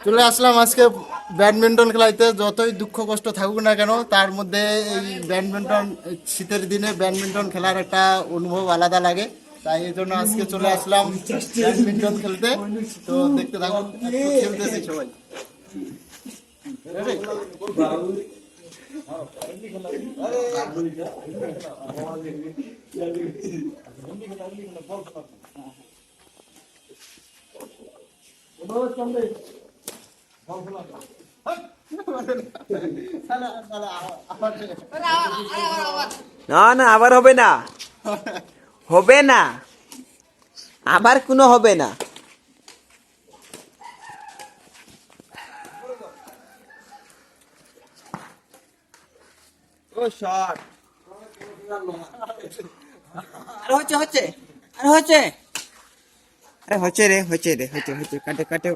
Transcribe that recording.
চলে আসলাম আজকে ব্যাডমিন্টন খেলাইতে। যতই দুঃখ কষ্ট থাকুক না কেন, তার মধ্যে এই ব্যাডমিন্টন, শীতের দিনে ব্যাডমিন্টন খেলার একটা অনুভব আলাদা লাগে। তাই এই জন্য আজকে চলে আসলাম ব্যাডমিন্টন খেলতে। তো দেখতে থাকুন খেলতেছি সবাই। না না আবার হবে না। হবে না। আবার কোনো হবে না। ও শট আরে হচ্ছে হচ্ছে। আর হচ্ছে। আরে হচ্ছে রে হচ্ছে রে হচ্ছে হচ্ছে কাটে কাটে।